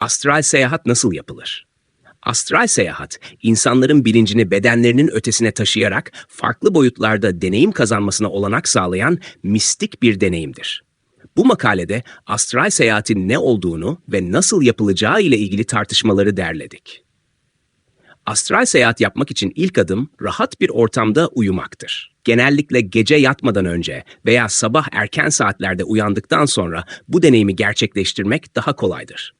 Astral seyahat nasıl yapılır? Astral seyahat, insanların bilincini bedenlerinin ötesine taşıyarak farklı boyutlarda deneyim kazanmasına olanak sağlayan mistik bir deneyimdir. Bu makalede astral seyahatin ne olduğunu ve nasıl yapılacağı ile ilgili tartışmaları derledik. Astral seyahat yapmak için ilk adım rahat bir ortamda uyumaktır. Genellikle gece yatmadan önce veya sabah erken saatlerde uyandıktan sonra bu deneyimi gerçekleştirmek daha kolaydır.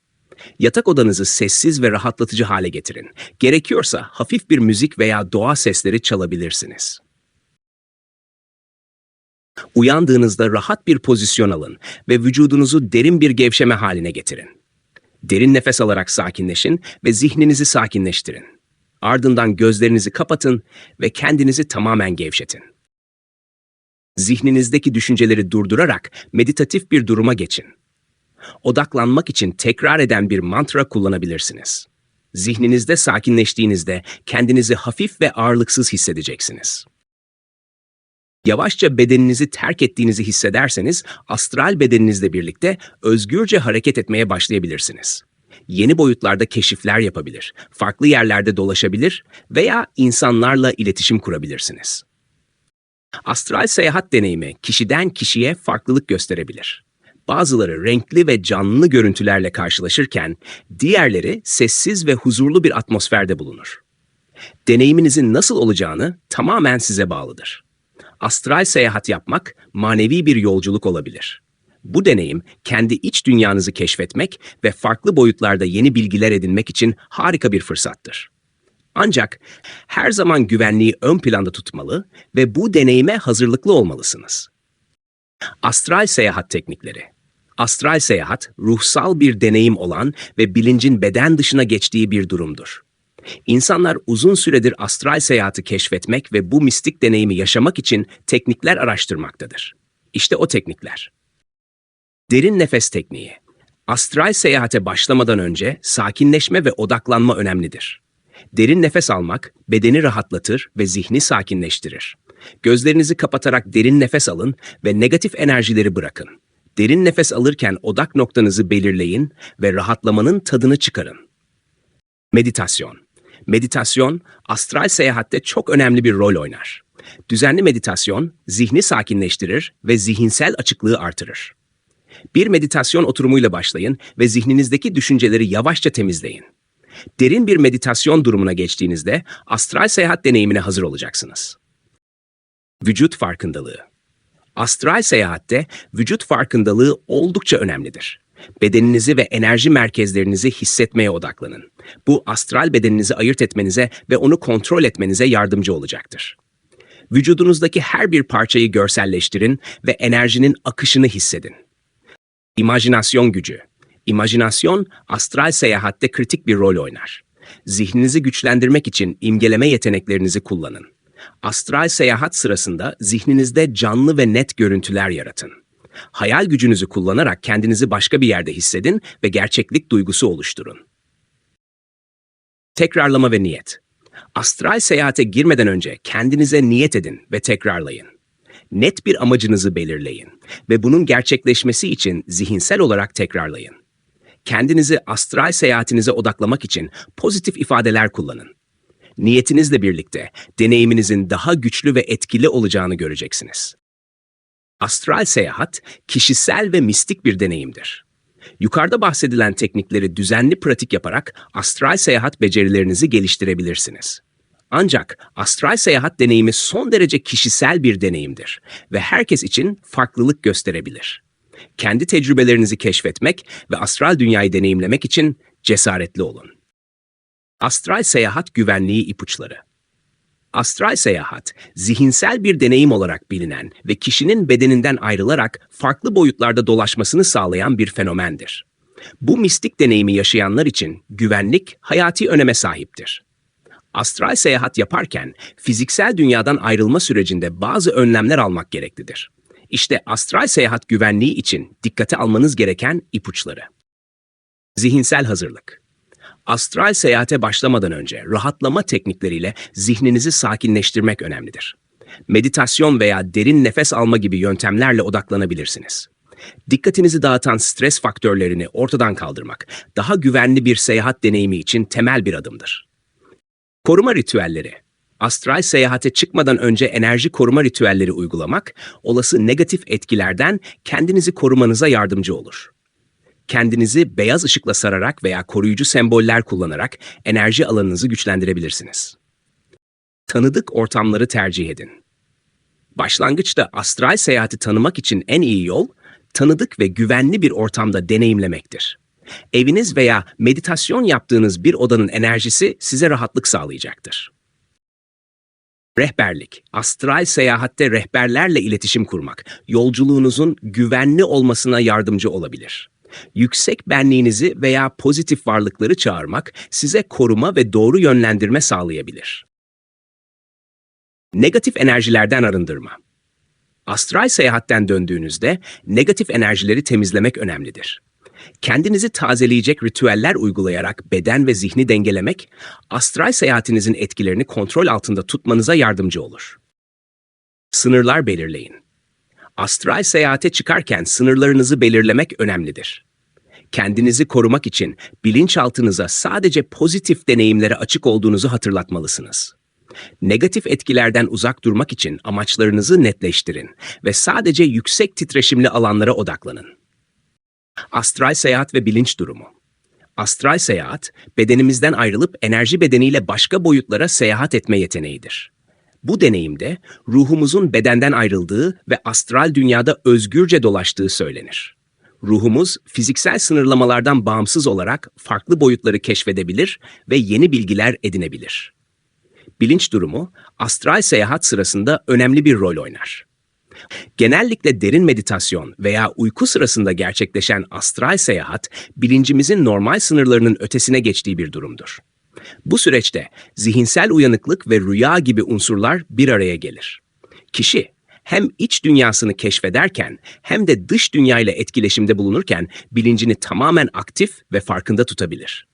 Yatak odanızı sessiz ve rahatlatıcı hale getirin. Gerekiyorsa hafif bir müzik veya doğa sesleri çalabilirsiniz. Uyandığınızda rahat bir pozisyon alın ve vücudunuzu derin bir gevşeme haline getirin. Derin nefes alarak sakinleşin ve zihninizi sakinleştirin. Ardından gözlerinizi kapatın ve kendinizi tamamen gevşetin. Zihninizdeki düşünceleri durdurarak meditatif bir duruma geçin. Odaklanmak için tekrar eden bir mantra kullanabilirsiniz. Zihninizde sakinleştiğinizde kendinizi hafif ve ağırlıksız hissedeceksiniz. Yavaşça bedeninizi terk ettiğinizi hissederseniz astral bedeninizle birlikte özgürce hareket etmeye başlayabilirsiniz. Yeni boyutlarda keşifler yapabilir, farklı yerlerde dolaşabilir veya insanlarla iletişim kurabilirsiniz. Astral seyahat deneyimi kişiden kişiye farklılık gösterebilir. Bazıları renkli ve canlı görüntülerle karşılaşırken diğerleri sessiz ve huzurlu bir atmosferde bulunur. Deneyiminizin nasıl olacağını tamamen size bağlıdır. Astral seyahat yapmak manevi bir yolculuk olabilir. Bu deneyim kendi iç dünyanızı keşfetmek ve farklı boyutlarda yeni bilgiler edinmek için harika bir fırsattır. Ancak her zaman güvenliği ön planda tutmalı ve bu deneyime hazırlıklı olmalısınız. Astral seyahat teknikleri. Astral seyahat, ruhsal bir deneyim olan ve bilincin beden dışına geçtiği bir durumdur. İnsanlar uzun süredir astral seyahati keşfetmek ve bu mistik deneyimi yaşamak için teknikler araştırmaktadır. İşte o teknikler. Derin nefes tekniği. Astral seyahate başlamadan önce sakinleşme ve odaklanma önemlidir. Derin nefes almak bedeni rahatlatır ve zihni sakinleştirir. Gözlerinizi kapatarak derin nefes alın ve negatif enerjileri bırakın. Derin nefes alırken odak noktanızı belirleyin ve rahatlamanın tadını çıkarın. Meditasyon. Meditasyon, astral seyahatte çok önemli bir rol oynar. Düzenli meditasyon, zihni sakinleştirir ve zihinsel açıklığı artırır. Bir meditasyon oturumuyla başlayın ve zihninizdeki düşünceleri yavaşça temizleyin. Derin bir meditasyon durumuna geçtiğinizde astral seyahat deneyimine hazır olacaksınız. Vücut farkındalığı. Astral seyahatte vücut farkındalığı oldukça önemlidir. Bedeninizi ve enerji merkezlerinizi hissetmeye odaklanın. Bu astral bedeninizi ayırt etmenize ve onu kontrol etmenize yardımcı olacaktır. Vücudunuzdaki her bir parçayı görselleştirin ve enerjinin akışını hissedin. İmajinasyon gücü. İmajinasyon astral seyahatte kritik bir rol oynar. Zihninizi güçlendirmek için imgeleme yeteneklerinizi kullanın. Astral seyahat sırasında zihninizde canlı ve net görüntüler yaratın. Hayal gücünüzü kullanarak kendinizi başka bir yerde hissedin ve gerçeklik duygusu oluşturun. Tekrarlama ve niyet. Astral seyahate girmeden önce kendinize niyet edin ve tekrarlayın. Net bir amacınızı belirleyin ve bunun gerçekleşmesi için zihinsel olarak tekrarlayın. Kendinizi astral seyahatinize odaklamak için pozitif ifadeler kullanın. Niyetinizle birlikte deneyiminizin daha güçlü ve etkili olacağını göreceksiniz. Astral seyahat kişisel ve mistik bir deneyimdir. Yukarıda bahsedilen teknikleri düzenli pratik yaparak astral seyahat becerilerinizi geliştirebilirsiniz. Ancak astral seyahat deneyimi son derece kişisel bir deneyimdir ve herkes için farklılık gösterebilir. Kendi tecrübelerinizi keşfetmek ve astral dünyayı deneyimlemek için cesaretli olun. Astral seyahat güvenliği ipuçları. Astral seyahat, zihinsel bir deneyim olarak bilinen ve kişinin bedeninden ayrılarak farklı boyutlarda dolaşmasını sağlayan bir fenomendir. Bu mistik deneyimi yaşayanlar için güvenlik hayati öneme sahiptir. Astral seyahat yaparken fiziksel dünyadan ayrılma sürecinde bazı önlemler almak gereklidir. İşte astral seyahat güvenliği için dikkate almanız gereken ipuçları. Zihinsel hazırlık. Astral seyahate başlamadan önce rahatlama teknikleriyle zihninizi sakinleştirmek önemlidir. Meditasyon veya derin nefes alma gibi yöntemlerle odaklanabilirsiniz. Dikkatinizi dağıtan stres faktörlerini ortadan kaldırmak, daha güvenli bir seyahat deneyimi için temel bir adımdır. Koruma ritüelleri. Astral seyahate çıkmadan önce enerji koruma ritüelleri uygulamak, olası negatif etkilerden kendinizi korumanıza yardımcı olur. Kendinizi beyaz ışıkla sararak veya koruyucu semboller kullanarak enerji alanınızı güçlendirebilirsiniz. Tanıdık ortamları tercih edin. Başlangıçta astral seyahati tanımak için en iyi yol, tanıdık ve güvenli bir ortamda deneyimlemektir. Eviniz veya meditasyon yaptığınız bir odanın enerjisi size rahatlık sağlayacaktır. Rehberlik, astral seyahatte rehberlerle iletişim kurmak, yolculuğunuzun güvenli olmasına yardımcı olabilir. Yüksek benliğinizi veya pozitif varlıkları çağırmak size koruma ve doğru yönlendirme sağlayabilir. Negatif enerjilerden arındırma. Astral seyahatten döndüğünüzde negatif enerjileri temizlemek önemlidir. Kendinizi tazeleyecek ritüeller uygulayarak beden ve zihni dengelemek, astral seyahatinizin etkilerini kontrol altında tutmanıza yardımcı olur. Sınırlar belirleyin. Astral seyahate çıkarken sınırlarınızı belirlemek önemlidir. Kendinizi korumak için bilinçaltınıza sadece pozitif deneyimlere açık olduğunuzu hatırlatmalısınız. Negatif etkilerden uzak durmak için amaçlarınızı netleştirin ve sadece yüksek titreşimli alanlara odaklanın. Astral seyahat ve bilinç durumu. Astral seyahat, bedenimizden ayrılıp enerji bedeniyle başka boyutlara seyahat etme yeteneğidir. Bu deneyimde ruhumuzun bedenden ayrıldığı ve astral dünyada özgürce dolaştığı söylenir. Ruhumuz fiziksel sınırlamalardan bağımsız olarak farklı boyutları keşfedebilir ve yeni bilgiler edinebilir. Bilinç durumu astral seyahat sırasında önemli bir rol oynar. Genellikle derin meditasyon veya uyku sırasında gerçekleşen astral seyahat, bilincimizin normal sınırlarının ötesine geçtiği bir durumdur. Bu süreçte zihinsel uyanıklık ve rüya gibi unsurlar bir araya gelir. Kişi hem iç dünyasını keşfederken hem de dış dünya ile etkileşimde bulunurken bilincini tamamen aktif ve farkında tutabilir.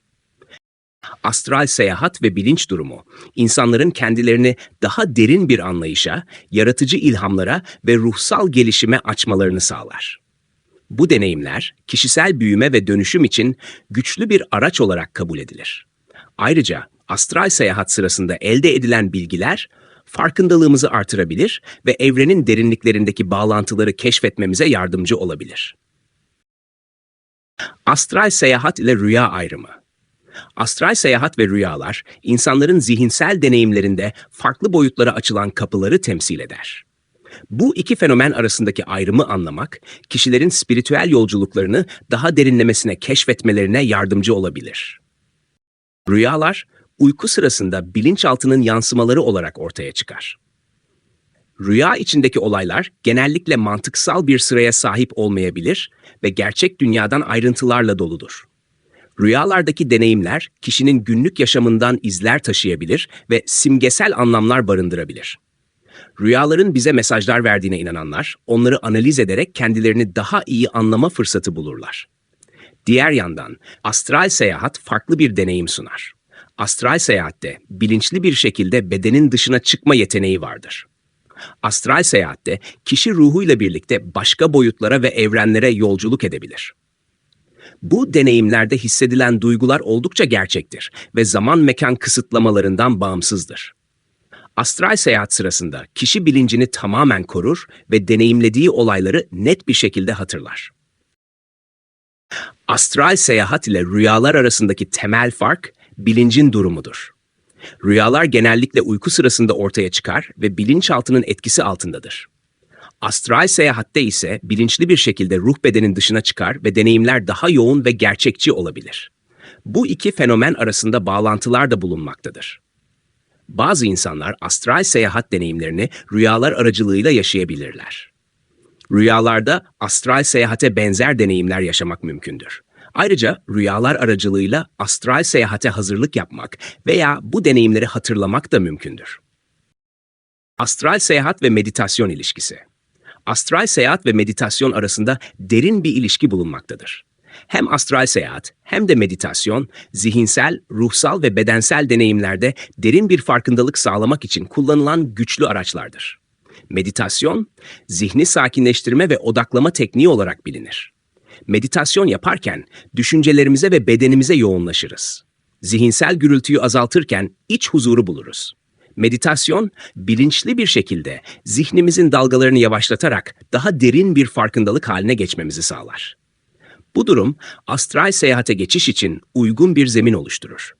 Astral seyahat ve bilinç durumu, insanların kendilerini daha derin bir anlayışa, yaratıcı ilhamlara ve ruhsal gelişime açmalarını sağlar. Bu deneyimler, kişisel büyüme ve dönüşüm için güçlü bir araç olarak kabul edilir. Ayrıca astral seyahat sırasında elde edilen bilgiler, farkındalığımızı artırabilir ve evrenin derinliklerindeki bağlantıları keşfetmemize yardımcı olabilir. Astral seyahat ile rüya ayrımı Astral seyahat ve rüyalar, insanların zihinsel deneyimlerinde farklı boyutlara açılan kapıları temsil eder. Bu iki fenomen arasındaki ayrımı anlamak, kişilerin spiritüel yolculuklarını daha derinlemesine keşfetmelerine yardımcı olabilir. Rüyalar, uyku sırasında bilinçaltının yansımaları olarak ortaya çıkar. Rüya içindeki olaylar genellikle mantıksal bir sıraya sahip olmayabilir ve gerçek dünyadan ayrıntılarla doludur. Rüyalardaki deneyimler kişinin günlük yaşamından izler taşıyabilir ve simgesel anlamlar barındırabilir. Rüyaların bize mesajlar verdiğine inananlar, onları analiz ederek kendilerini daha iyi anlama fırsatı bulurlar. Diğer yandan, astral seyahat farklı bir deneyim sunar. Astral seyahatte bilinçli bir şekilde bedenin dışına çıkma yeteneği vardır. Astral seyahatte kişi ruhuyla birlikte başka boyutlara ve evrenlere yolculuk edebilir. Bu deneyimlerde hissedilen duygular oldukça gerçektir ve zaman mekan kısıtlamalarından bağımsızdır. Astral seyahat sırasında kişi bilincini tamamen korur ve deneyimlediği olayları net bir şekilde hatırlar. Astral seyahat ile rüyalar arasındaki temel fark bilincin durumudur. Rüyalar genellikle uyku sırasında ortaya çıkar ve bilinçaltının etkisi altındadır. Astral seyahatte ise bilinçli bir şekilde ruh bedenin dışına çıkar ve deneyimler daha yoğun ve gerçekçi olabilir. Bu iki fenomen arasında bağlantılar da bulunmaktadır. Bazı insanlar astral seyahat deneyimlerini rüyalar aracılığıyla yaşayabilirler. Rüyalarda astral seyahate benzer deneyimler yaşamak mümkündür. Ayrıca rüyalar aracılığıyla astral seyahate hazırlık yapmak veya bu deneyimleri hatırlamak da mümkündür. Astral seyahat ve meditasyon ilişkisi astral seyahat ve meditasyon arasında derin bir ilişki bulunmaktadır. Hem astral seyahat hem de meditasyon, zihinsel, ruhsal ve bedensel deneyimlerde derin bir farkındalık sağlamak için kullanılan güçlü araçlardır. Meditasyon, zihni sakinleştirme ve odaklama tekniği olarak bilinir. Meditasyon yaparken düşüncelerimize ve bedenimize yoğunlaşırız. Zihinsel gürültüyü azaltırken iç huzuru buluruz. Meditasyon, bilinçli bir şekilde zihnimizin dalgalarını yavaşlatarak daha derin bir farkındalık haline geçmemizi sağlar. Bu durum astral seyahate geçiş için uygun bir zemin oluşturur.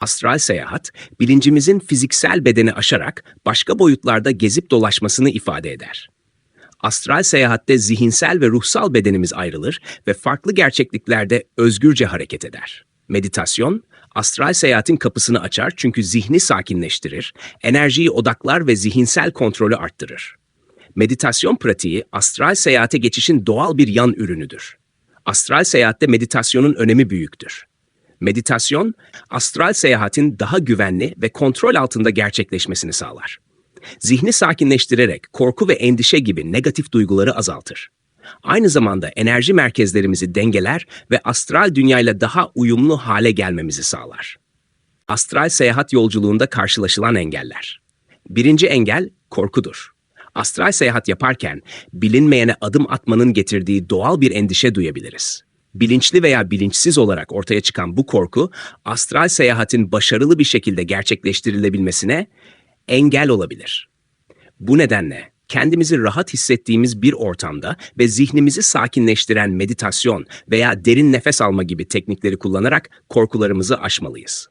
Astral seyahat, bilincimizin fiziksel bedeni aşarak başka boyutlarda gezip dolaşmasını ifade eder. Astral seyahatte zihinsel ve ruhsal bedenimiz ayrılır ve farklı gerçekliklerde özgürce hareket eder. Meditasyon, astral seyahatin kapısını açar çünkü zihni sakinleştirir, enerjiyi odaklar ve zihinsel kontrolü arttırır. Meditasyon pratiği astral seyahate geçişin doğal bir yan ürünüdür. Astral seyahatte meditasyonun önemi büyüktür. Meditasyon, astral seyahatin daha güvenli ve kontrol altında gerçekleşmesini sağlar. Zihni sakinleştirerek korku ve endişe gibi negatif duyguları azaltır. Aynı zamanda enerji merkezlerimizi dengeler ve astral dünyayla daha uyumlu hale gelmemizi sağlar. Astral seyahat yolculuğunda karşılaşılan engeller. Birinci engel korkudur. Astral seyahat yaparken bilinmeyene adım atmanın getirdiği doğal bir endişe duyabiliriz. Bilinçli veya bilinçsiz olarak ortaya çıkan bu korku, astral seyahatin başarılı bir şekilde gerçekleştirilebilmesine engel olabilir. Bu nedenle kendimizi rahat hissettiğimiz bir ortamda ve zihnimizi sakinleştiren meditasyon veya derin nefes alma gibi teknikleri kullanarak korkularımızı aşmalıyız.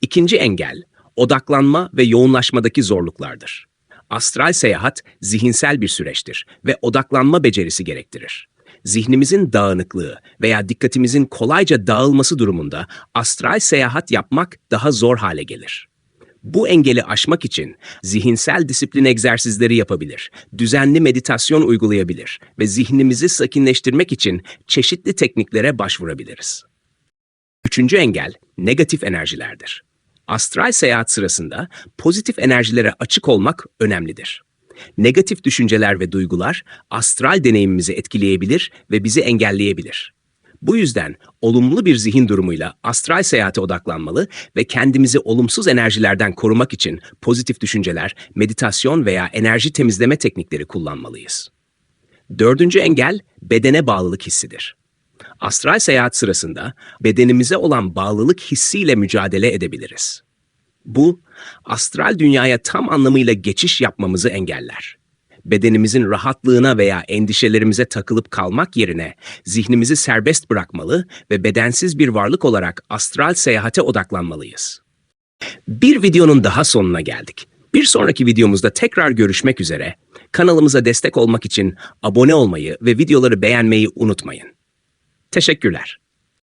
İkinci engel, odaklanma ve yoğunlaşmadaki zorluklardır. Astral seyahat zihinsel bir süreçtir ve odaklanma becerisi gerektirir. Zihnimizin dağınıklığı veya dikkatimizin kolayca dağılması durumunda astral seyahat yapmak daha zor hale gelir. Bu engeli aşmak için zihinsel disiplin egzersizleri yapabilir, düzenli meditasyon uygulayabilir ve zihnimizi sakinleştirmek için çeşitli tekniklere başvurabiliriz. Üçüncü engel negatif enerjilerdir. Astral seyahat sırasında pozitif enerjilere açık olmak önemlidir. Negatif düşünceler ve duygular astral deneyimimizi etkileyebilir ve bizi engelleyebilir. Bu yüzden olumlu bir zihin durumuyla astral seyahate odaklanmalı ve kendimizi olumsuz enerjilerden korumak için pozitif düşünceler, meditasyon veya enerji temizleme teknikleri kullanmalıyız. Dördüncü engel bedene bağlılık hissidir. Astral seyahat sırasında bedenimize olan bağlılık hissiyle mücadele edebiliriz. Bu, astral dünyaya tam anlamıyla geçiş yapmamızı engeller. Bedenimizin rahatlığına veya endişelerimize takılıp kalmak yerine zihnimizi serbest bırakmalı ve bedensiz bir varlık olarak astral seyahate odaklanmalıyız. Bir videonun daha sonuna geldik. Bir sonraki videomuzda tekrar görüşmek üzere. Kanalımıza destek olmak için abone olmayı ve videoları beğenmeyi unutmayın. Teşekkürler.